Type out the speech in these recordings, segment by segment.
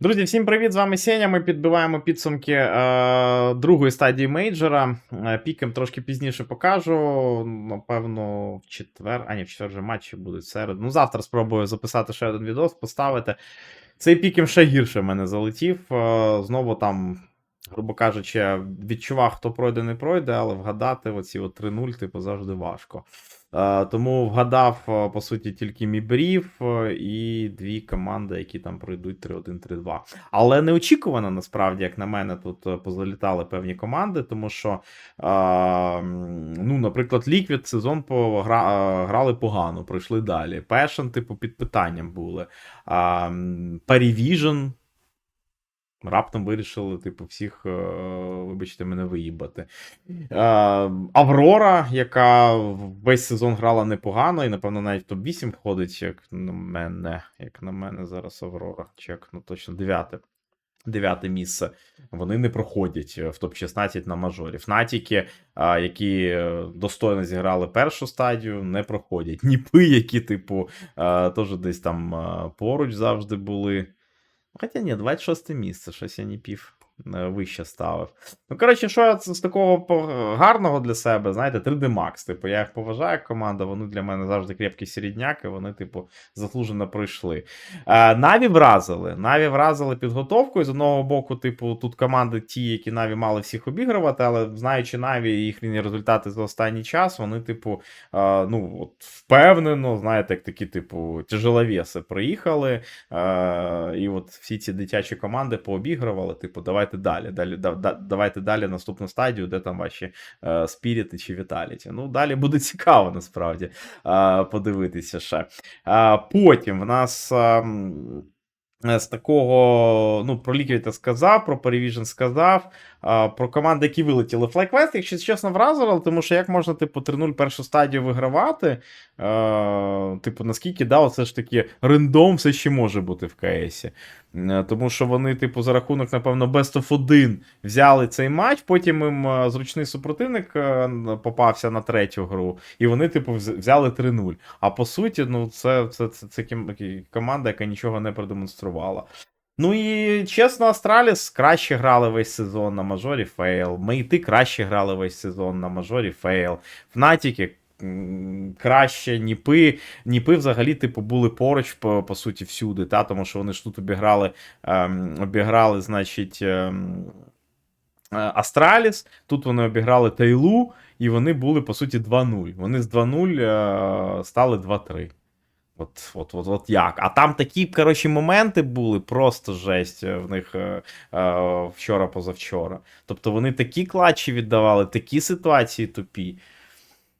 Друзі, всім привіт! З вами Сеня. Ми підбиваємо підсумки е, другої стадії мейджора. Е, Пікем трошки пізніше покажу. Напевно, в четвер. А ні, в четвер вже матчі будуть серед. Ну, завтра спробую записати ще один відос, поставити. Цей пікем ще гірше в мене залетів. Е, знову там, грубо кажучи, відчував, хто пройде, не пройде, але вгадати оці от 3-0, типу, завжди важко. Е, Тому вгадав, е, по суті, тільки Мібрів е, і дві команди, які там пройдуть 3-1-3-2. Але неочікувано, насправді, як на мене, тут позалітали певні команди, тому що, ну, наприклад, Liquid сезон грали погано, пройшли далі. Passion, типу, під питанням були. Parivision Раптом вирішили, типу, всіх, е, вибачте, мене виїбати. Е, Аврора, яка весь сезон грала непогано, і, напевно, навіть в топ-8 входить, як на мене, як на мене зараз Аврора. Чи як, ну точно, дев'яте. Дев'яте місце. Вони не проходять е, в топ-16 на мажорі. Фнатіки, які достойно зіграли першу стадію, не проходять. Ніпи, які, типу, теж десь там поруч завжди були. Хоча ні, 26 місце, щось я не пів вище ставив. Ну, коротше, що я з такого гарного для себе, знаєте, 3D Max. Типу, я їх поважаю як команда, вони для мене завжди крепкі середняки, вони, типу, заслужено пройшли. Е, Наві вразили. Наві вразили підготовкою. З одного боку, типу, тут команди ті, які Наві мали всіх обігрувати, але знаючи Наві і їхні результати за останній час, вони, типу, е, ну, от, впевнено, знаєте, як такі, типу, тяжеловеси приїхали. Е, і от всі ці дитячі команди пообігрували, типу, давайте далі, далі да, да- давайте далі наступну стадію, де там ваші е, спіріти чи віталіті. Ну, далі буде цікаво, насправді, е, подивитися ще. Е, потім в нас. е, З такого, ну, про ліквіта сказав, про Перевіжен сказав, а, про команди, які вилетіли. FlyQuest, якщо чесно, вразило, тому що як можна, типу, 3-0 першу стадію вигравати, е, типу, наскільки, да, оце ж таки рендом все ще може бути в КСі. Тому що вони, типу, за рахунок, напевно, best of 1 взяли цей матч, потім їм зручний супротивник попався на третю гру, і вони, типу, взяли 3-0. А по суті, ну, це, це, це, це команда, яка нічого не продемонструвала. Ну і чесно, Астраліс краще грали весь сезон на мажорі фейл. Мейти краще грали весь сезон на мажорі фейл. Фнатіки краще, Ніпи. Ніпи взагалі, типу, були поруч, по, по суті, всюди, та? тому що вони ж тут обіграли, ем, обіграли, значить. Ем, е, Астраліс, тут вони обіграли Тейлу, і вони були, по суті, 2-0. Вони з 2-0 е, стали 2-3. От, от, от, от як. А там такі, коротше, моменти були, просто жесть е, в них е, е, вчора-позавчора. Тобто вони такі клатчі віддавали, такі ситуації тупі.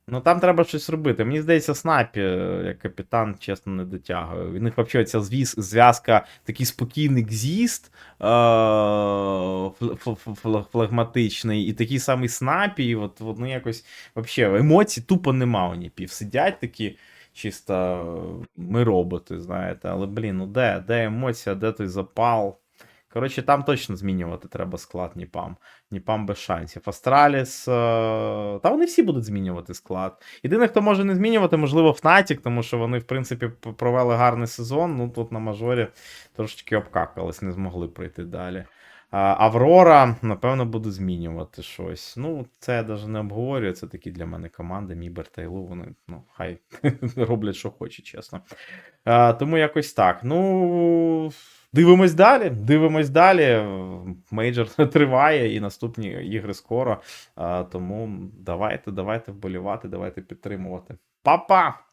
Ну там треба щось робити. Мені здається, Снапі, е, як капітан, чесно, не дотягує. В них взагалі ця зв'язка, такий спокійний гзіст, е, фл- фл- фл- флегматичний, і такий самий Снапі, і от вони якось взагалі емоцій тупо нема у ніпів. Сидять такі. Чисто ми роботи, знаєте, але блін, ну де? Де емоція, де той запал? Коротше, там точно змінювати треба склад Ніпам. Ніпам без шансів. Астраліс. е, Та вони всі будуть змінювати склад. Єдине, хто може не змінювати, можливо, Фнатік, тому що вони, в принципі, провели гарний сезон. Ну тут на мажорі трошечки обкакались, не змогли пройти далі. Аврора, напевно, буде змінювати щось. Ну, це я навіть не обговорюю. Це такі для мене команди. Мібер та Ілу, вони ну, хай роблять, що хочуть, чесно. А, тому якось так. Ну. Дивимось далі. Дивимось далі. Мейджор триває і наступні ігри скоро. А, тому давайте, давайте вболівати, давайте підтримувати. Па-па!